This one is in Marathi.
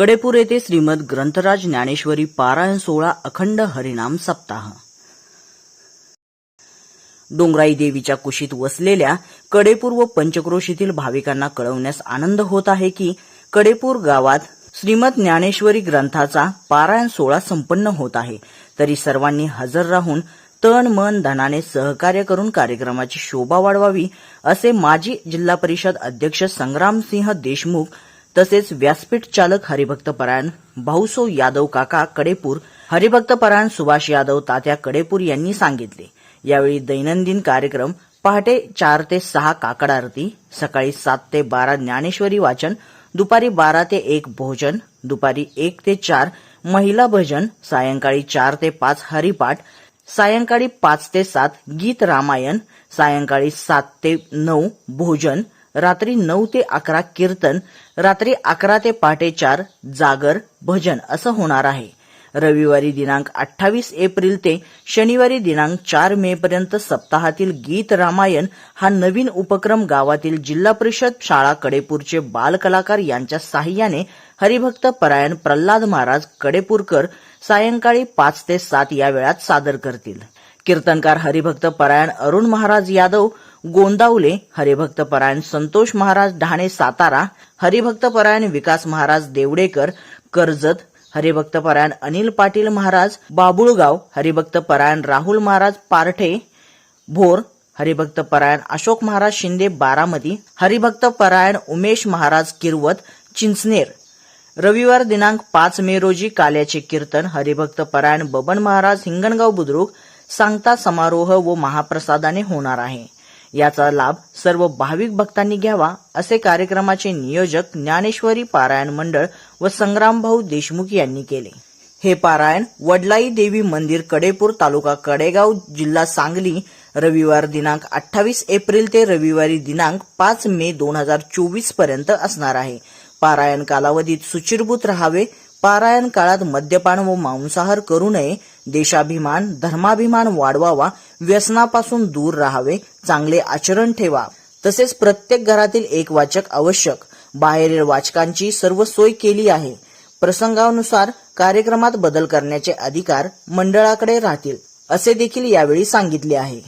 कडेपूर येथे श्रीमद ग्रंथराज ज्ञानेश्वरी पारायण सोहळा अखंड हरिनाम सप्ताह. डोंगराई देवीच्या कुशीत वसलेल्या कडेपूर व पंचक्रोशीतील भाविकांना कळवण्यास आनंद होत आहे की कडेपूर गावात श्रीमद ज्ञानेश्वरी ग्रंथाचा पारायण सोहळा संपन्न होत आहे. तरी सर्वांनी हजर राहून तन मन धनाने सहकार्य करून कार्यक्रमाची शोभा वाढवावी असे माजी जिल्हा परिषद अध्यक्ष संग्रामसिंह देशमुख तसेच व्यासपीठ चालक हरिभक्त परायण भाऊसो यादव काका कडेपूर हरिभक्त परायण सुभाष यादव तात्या कडेपूर यांनी सांगितले. यावेळी दैनंदिन कार्यक्रम पहाटे चार ते सहा काकड आरती सकाळी सात ते बारा ज्ञानेश्वरी वाचन दुपारी बारा ते एक भोजन दुपारी एक ते चार महिला भजन सायंकाळी चार ते पाच हरिपाठ सायंकाळी पाच ते सात गीत रामायण सायंकाळी सात ते नऊ भोजन रात्री नऊ ते अकरा कीर्तन रात्री अकरा ते पहाटे चार जागर भजन असं होणार आहे. रविवारी दिनांक अठ्ठावीस एप्रिल ते शनिवारी दिनांक चार मे पर्यंत सप्ताहातील गीत रामायण हा नवीन उपक्रम गावातील जिल्हा परिषद शाळा कडेपूरचे बालकलाकार यांच्या साह्याने हरिभक्त परायण प्रल्हाद महाराज कडेपूरकर सायंकाळी पाच ते सात या वेळात सादर करतील. कीर्तनकार हरिभक्त परायण अरुण महाराज यादव गोंदावले हरिभक्त परायण संतोष महाराज ढाणे सातारा हरिभक्त परायण विकास महाराज देवडेकर कर्जत हरिभक्त परायण अनिल पाटील महाराज बाबुळगाव हरिभक्त परायण राहुल महाराज पारठे भोर हरिभक्त परायण अशोक महाराज शिंदे बारामती हरिभक्त परायण उमेश महाराज किरवत चिंचनेर. रविवार दिनांक पाच मे रोजी काल्याचे कीर्तन हरिभक्त परायण बबन महाराज हिंगणगाव बुद्रुक सांगता समारोह व महाप्रसादाने होणार आहे. याचा लाभ सर्व भाविक भक्तांनी घ्यावा असे कार्यक्रमाचे नियोजक ज्ञानेश्वरी पारायण मंडळ व संग्रामभाऊ देशमुख यांनी केले. हे पारायण वडलाई देवी मंदिर कडेपूर तालुका कडेगाव जिल्हा सांगली रविवार दिनांक अठ्ठावीस एप्रिल ते रविवारी दिनांक पाच मे दोन हजार चोवीसपर्यंत असणार आहे. पारायण कालावधीत सुचिरभूत राहावे पारायण काळात मद्यपान व मांसाहार करू नये देशाभिमान धर्माभिमान वाढवावा व्यसनापासून दूर राहावे चांगले आचरण ठेवा. तसेच प्रत्येक घरातील एक वाचक आवश्यक. बाहेरील वाचकांची सर्व सोय केली आहे. प्रसंगानुसार कार्यक्रमात बदल करण्याचे अधिकार मंडळाकडे राहतील असे देखील यावेळी सांगितले आहे.